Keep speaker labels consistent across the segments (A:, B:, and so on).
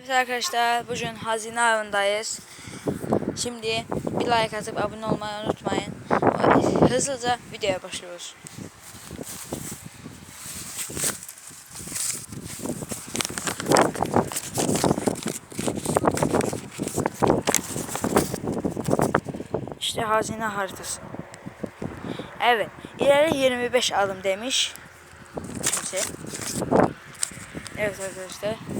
A: Evet arkadaşlar bugün hazine avındayız. Şimdi bir like atıp abone olmayı unutmayın. Hızlıca videoya başlıyoruz. İşte hazine haritası. Evet. ileri 25 adım demiş. Kimse. Evet arkadaşlar.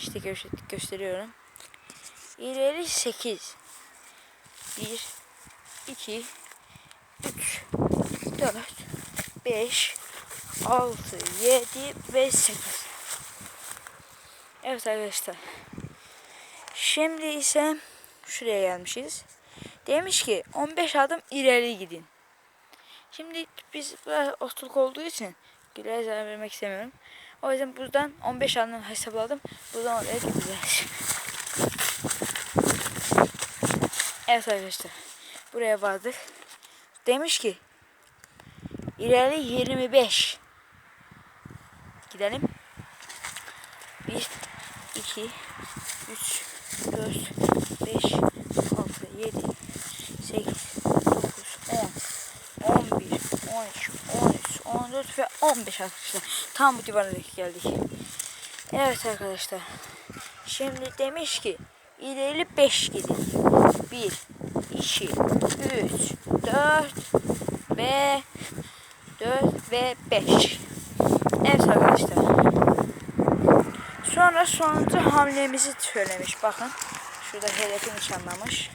A: İşte gö gösteriyorum. İleri 8. 1, 2, 3, 4, 5, 6, 7 ve 8. Evet arkadaşlar. Şimdi ise şuraya gelmişiz. Demiş ki 15 adım ileri gidin. Şimdi biz oturuk olduğu için güle vermek istemiyorum. O yüzden buradan 15 anlam hesapladım. Buradan oraya gideceğiz. Evet arkadaşlar. Buraya vardık. Demiş ki ileri 25 gidelim. 1 2 3 4 5 6 7 4 ve 15 arkadaşlar. Tam bu divara geldik. Evet arkadaşlar. Şimdi demiş ki ileri 5 gidin. 1, 2, 3, 4 ve 4 ve 5. Evet arkadaşlar. Sonra sonuncu hamlemizi söylemiş. Bakın. Şurada hedefi nişanlamış.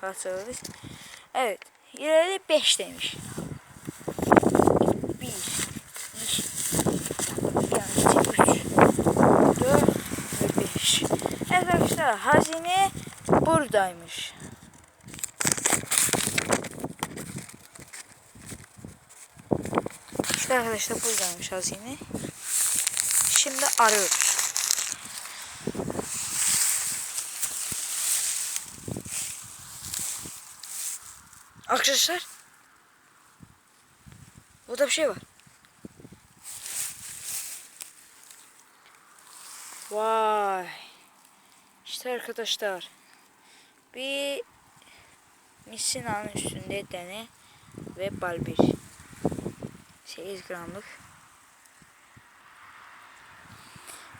A: Hatırladınız. Evet. İleri 5 demiş. Arkadaşlar hazine buradaymış. İşte arkadaşlar buradaymış hazine. Şimdi arıyoruz. Arkadaşlar. Burada bir şey var. Vay. İşte arkadaşlar bir misinanın üstünde dene ve bal bir 8 şey, gramlık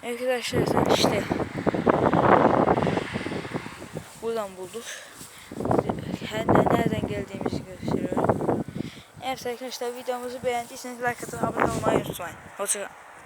A: Arkadaşlar işte buradan bulduk. Nereden geldiğimizi gösteriyorum. Evet arkadaşlar videomuzu beğendiyseniz like atın abone olmayı unutmayın. Hoşçakalın.